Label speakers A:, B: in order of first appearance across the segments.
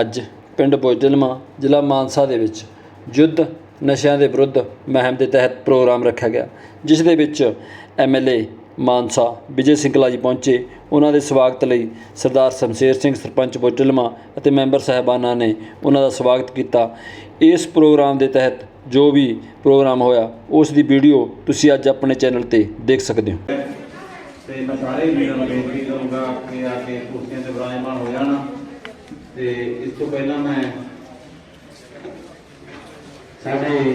A: ਅੱਜ ਪਿੰਡ ਬੋਜਲਮਾ, ਜ਼ਿਲ੍ਹਾ ਮਾਨਸਾ ਦੇ ਵਿੱਚ ਯੁੱਧ ਨਸ਼ਿਆਂ ਦੇ ਵਿਰੁੱਧ ਮੁਹਿੰਮ ਦੇ ਤਹਿਤ ਪ੍ਰੋਗਰਾਮ ਰੱਖਿਆ ਗਿਆ, ਜਿਸ ਦੇ ਵਿੱਚ ਐਮਐਲਏ ਮਾਨਸਾ ਵਿਜੇ ਸਿੰਗਲਾ ਜੀ ਪਹੁੰਚੇ। ਉਹਨਾਂ ਦੇ ਸਵਾਗਤ ਲਈ ਸਰਦਾਰ ਸ਼ਮਸ਼ੇਰ ਸਿੰਘ, ਸਰਪੰਚ ਬੋਜਲਮਾ ਅਤੇ ਮੈਂਬਰ ਸਾਹਿਬਾਨਾਂ ਨੇ ਉਹਨਾਂ ਦਾ ਸਵਾਗਤ ਕੀਤਾ। ਇਸ ਪ੍ਰੋਗਰਾਮ ਦੇ ਤਹਿਤ ਜੋ ਵੀ ਪ੍ਰੋਗਰਾਮ ਹੋਇਆ, ਉਸ ਦੀ ਵੀਡੀਓ ਤੁਸੀਂ ਅੱਜ ਆਪਣੇ ਚੈਨਲ ਤੇ ਦੇਖ ਸਕਦੇ ਹੋ।
B: ਤੇ ਮੈਂ ਸਾਰੇ ਵੀਰਾਂ ਨੂੰ ਬੇਨਤੀ ਕਰੂੰਗਾ ਕਿ ਆ ਕੇ ਕੁਰਸੀਆਂ ਤੇ ਵਿਰਾਜਮਾਨ ਹੋ ਜਾਣ ਤੇ ਇਸ ਤੋਂ ਪਹਿਲਾਂ ਮੈਂ ਸਾਡੇ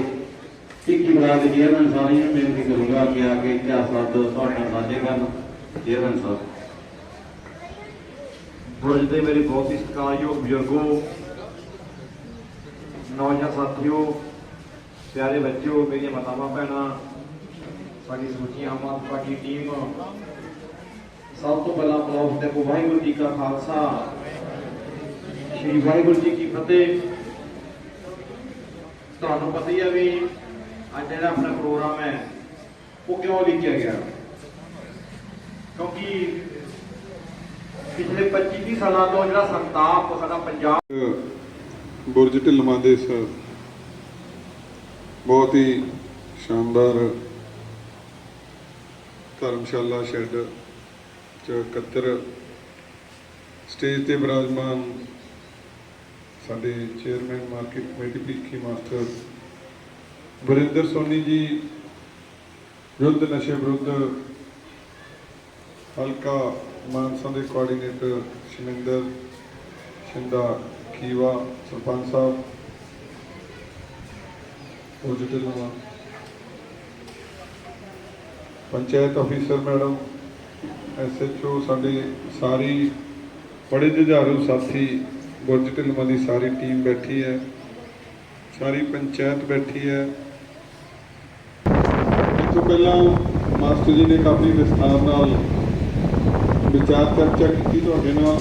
B: ਟਿੱਕੀ ਬਣਾ ਦੇ ਚੇਅਰਮੈਨ ਸਾਰਿਆਂ ਨੂੰ ਬੇਨਤੀ ਕਰੂੰਗਾ ਕਿ ਆ ਕੇ ਇਤਿਹਾਸ ਬਾਰੇ ਤੁਹਾਡੇ ਨਾਲ ਸਾਂਝੇ ਕਰਨ ਚੇਅਰਮੈਨ ਸਾਹਿਬ
C: ਬੁਰਜ ਦੇ ਮੇਰੇ ਬਹੁਤ ਹੀ ਸਤਿਕਾਰਯੋਗ ਬਜ਼ੁਰਗੋ ਨੌਜਵਾਨ ਸਾਥੀਓ ਪਿਆਰੇ ਬੱਚਿਓ ਮੇਰੀਆਂ ਮਾਤਾਵਾਂ ਭੈਣਾਂ ਸਾਡੀ ਸਮੁੱਚੀ ਆਮ ਆਦਮੀ ਪਾਰਟੀ ਟੀਮ ਸਭ ਤੋਂ ਪਹਿਲਾਂ ਅਪਲਾਉਸ ਤੇ ਵਾਹਿਗੁਰੂ ਜੀ ਕਾ ਖਾਲਸਾ ਸ਼੍ਰੀ ਵਾਹਿਗੁਰੂ ਜੀ ਕੀ ਫਤਿਹ। ਤੁਹਾਨੂੰ ਪਤਾ ਹੀ ਹੈ ਵੀ ਅੱਜ ਜਿਹੜਾ ਆਪਣਾ ਪ੍ਰੋਗਰਾਮ ਹੈ, ਉਹ ਕਿਉਂ ਲਿਖਿਆ ਗਿਆ? ਕਿਉਂਕਿ ਪਿਛਲੇ 25 ਸਾਲਾਂ ਤੋਂ ਜਿਹੜਾ ਸੰਤਾਪ ਸਾਡਾ ਪੰਜਾਬ
D: ਬੁਰਜ ਢਿੱਲਵਾਂ ਦੇ ਇਸ ਬਹੁਤ ਹੀ ਸ਼ਾਨਦਾਰ ਧਰਮਸ਼ਾਲਾ ਸ਼ੈੱਡ ਚ ਇਕੱਤਰ ਸਟੇਜ ਤੇ ਬਿਰਾਜਮਾਨ ਸਾਡੇ chairman market committee Bhikhi master Varinder Soni ji ਯੁੱਧ ਨਸ਼ੇ ਵਿਰੁੱਧ ਹਲਕਾ ਮਾਨਸਾ ਦੇ ਕੋਆਰਡੀਨੇਟਰ ਸ਼ਮਿੰਦਰ ਸ਼ਿੰਦਾ ਕੀਵਾ ਸਰਪੰਚ ਸਾਹਿਬ ਪੋਜੀਟਿਵ ਨਵਾ ਪੰਚਾਇਤ ਅਫੀਸਰ ਮੈਡਮ ਐਸਐਚਓ ਸਾਡੇ ਸਾਰੀ ਬੜੇ ਜੁਝਾਰੂ ਸਾਥੀ ਬੁਰਜ ਢਿਲਵਾਂ ਦੀ ਸਾਰੀ ਟੀਮ ਬੈਠੀ ਹੈ, ਸਾਰੀ ਪੰਚਾਇਤ ਬੈਠੀ ਹੈ। ਇਸ ਤੋਂ ਪਹਿਲਾਂ ਮਾਸਟਰ ਜੀ ਨੇ ਕਾਫੀ ਵਿਸਥਾਰ ਨਾਲ ਵਿਚਾਰ ਚਰਚਾ ਕੀਤੀ ਤੁਹਾਡੇ ਨਾਲ।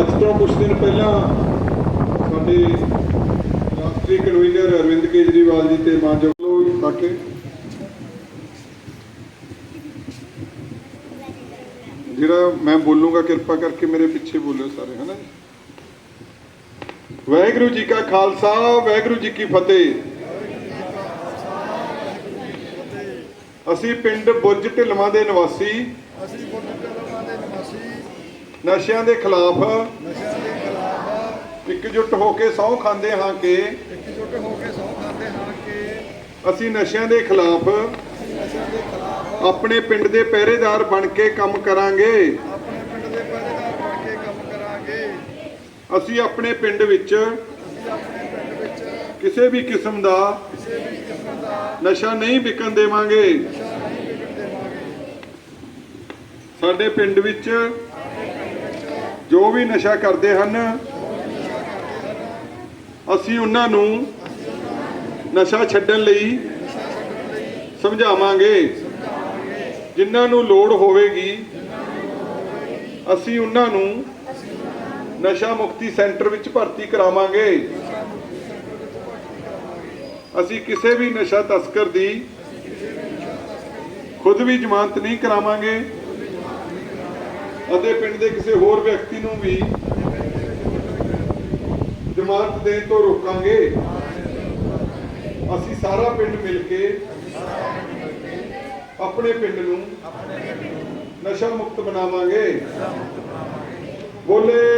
D: ਅੱਜ ਤੋਂ ਕੁਝ ਦਿਨ ਪਹਿਲਾਂ ਸਾਡੇ ਰਾਸ਼ਟਰੀ ਕਨਵੀਨਰ ਅਰਵਿੰਦ ਕੇਜਰੀਵਾਲ ਜੀ ਤੇ ਮਾਨਯੋਗ ਲੋਕ ਤਾਕੇ ਜਿਹੜਾ ਮੈਂ ਬੋਲੂੰਗਾ ਕਿਰਪਾ ਕਰਕੇ ਮੇਰੇ ਪਿੱਛੇ ਬੋਲਿਓ ਸਾਰੇ ਹਨਾ? ਵਾਹਿਗੁਰੂ ਜੀ ਕਾ ਖਾਲਸਾ ਵਾਹਿਗੁਰੂ ਜੀ ਕੀ ਫਤਿਹ। ਅਸੀਂ ਪਿੰਡ ਬੁੱਜ ਢਿਲਵਾਂ ਦੇ ਨਿਵਾਸੀ।
E: ਅਸੀਂ ਬੁੱਢਾ ਦੇ ਨਿਵਾਸੀ
D: ਨਸ਼ਿਆਂ ਦੇ ਖਿਲਾਫ।
E: ਨਸ਼ਿਆਂ ਦੇ ਖਿਲਾਫ
D: ਇਕਜੁੱਟ ਹੋ ਕੇ ਸਹੁੰ ਖਾਂਦੇ ਹਾਂ ਕਿ।
E: ਇਕਜੁੱਟ ਹੋ ਕੇ ਸਹੁੰ ਖਾਂਦੇ ਹਾਂ ਕਿ।
D: ਅਸੀਂ ਨਸ਼ਿਆਂ ਦੇ ਖਿਲਾਫ।
E: ਨਸ਼ਿਆਂ ਦੇ ਖਿਲਾਫ।
D: ਆਪਣੇ ਪਿੰਡ ਦੇ ਪਹਿਰੇਦਾਰ ਬਣ ਕੇ ਕੰਮ ਕਰਾਂਗੇ।
E: ਆਪਣੇ ਪਿੰਡ ਦੇ ਪਹਿਰੇਦਾਰ ਬਣ ਕੇ ਕੰਮ ਕਰਾਂਗੇ।
D: ਅਸੀਂ ਆਪਣੇ ਪਿੰਡ ਵਿੱਚ ਕਿਸੇ ਵੀ ਕਿਸਮ ਦਾ
E: ਨਸ਼ਾ ਨਹੀਂ ਵਿਕਣ ਦੇਵਾਂਗੇ।
D: ਸਾਡੇ ਪਿੰਡ ਵਿੱਚ ਜੋ ਵੀ ਨਸ਼ਾ ਕਰਦੇ ਹਨ ਅਸੀਂ ਉਹਨਾਂ ਨੂੰ ਨਸ਼ਾ ਛੱਡਣ ਲਈ ਸਮਝਾਵਾਂਗੇ। ਜਿਨ੍ਹਾਂ ਨੂੰ ਲੋੜ ਹੋਵੇਗੀ, ਅਸੀਂ ਉਹਨਾਂ ਨੂੰ ਨਸ਼ਾ ਮੁਕਤੀ ਸੈਂਟਰ ਵਿੱਚ ਭਰਤੀ ਕਰਾਵਾਂਗੇ। ਅਸੀਂ ਕਿਸੇ ਵੀ ਨਸ਼ਾ ਤਸਕਰ ਦੀ ਖੁਦ ਵੀ ਜ਼ਮਾਨਤ ਨਹੀਂ ਕਰਾਵਾਂਗੇ ਅਤੇ ਪਿੰਡ ਦੇ ਕਿਸੇ ਹੋਰ ਵਿਅਕਤੀ ਨੂੰ ਵੀ ਜ਼ਮਾਨਤ ਦੇਣ ਤੋਂ ਰੋਕਾਂਗੇ। ਅਸੀਂ ਸਾਰਾ ਪਿੰਡ ਮਿਲ ਕੇ ਆਪਣੇ ਪਿੰਡ ਨੂੰ ਨਸ਼ਾ ਮੁਕਤ ਬਣਾਵਾਂਗੇ। ਬੋਲੇ